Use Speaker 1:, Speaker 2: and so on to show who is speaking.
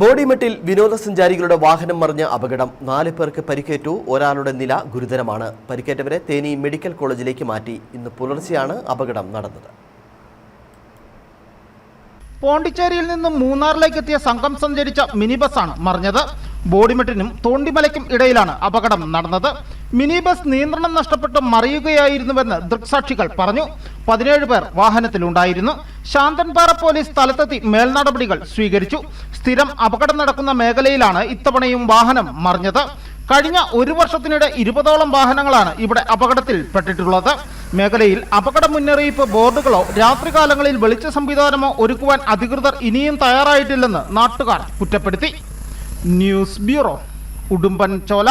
Speaker 1: ബോഡിമെട്ടിൽ വിനോദസഞ്ചാരികളുടെ വാഹനം മറിഞ്ഞ അപകടം. നാല് പേർക്ക് പരിക്കേറ്റു. ഒരാളുടെ നില ഗുരുതരമാണ്. പരിക്കേറ്റവരെ തേനി മെഡിക്കൽ കോളേജിലേക്ക് മാറ്റി. ഇന്ന് പുലർച്ചെയാണ് അപകടം നടന്നത്.
Speaker 2: പോണ്ടിച്ചേരിയിൽ നിന്നും മൂന്നാറിലേക്ക് എത്തിയ സംഘം സഞ്ചരിച്ച മിനി ബസ്സാണ് മറിഞ്ഞത്. ബോഡിമെട്ടിനും തോണ്ടിമലയ്ക്കും ഇടയിലാണ് അപകടം നടന്നത്. മിനി ബസ് നിയന്ത്രണം നഷ്ടപ്പെട്ട് മറിയുകയായിരുന്നുവെന്ന് ദൃക്സാക്ഷികൾ പറഞ്ഞു. പതിനേഴ് പേർ വാഹനത്തിലുണ്ടായിരുന്നു. ശാന്തൻപാറ പോലീസ് സ്ഥലത്തെത്തി മേൽനടപടികൾ സ്വീകരിച്ചു. സ്ഥിരം അപകടം നടക്കുന്ന മേഖലയിലാണ് ഇത്തവണയും വാഹനം മറിഞ്ഞത്. കഴിഞ്ഞ ഒരു വർഷത്തിനിടെ ഇരുപതോളം വാഹനങ്ങളാണ് ഇവിടെ അപകടത്തിൽപ്പെട്ടിട്ടുള്ളത്. മേഖലയിൽ അപകട മുന്നറിയിപ്പ് ബോർഡുകളോ രാത്രികാലങ്ങളിൽ വെളിച്ച സംവിധാനമോ ഒരുക്കുവാൻ അധികൃതർ ഇനിയും തയ്യാറായിട്ടില്ലെന്ന് നാട്ടുകാർ കുറ്റപ്പെടുത്തി. ന്യൂസ് ബ്യൂറോ ഉടുമ്പൻ ചോല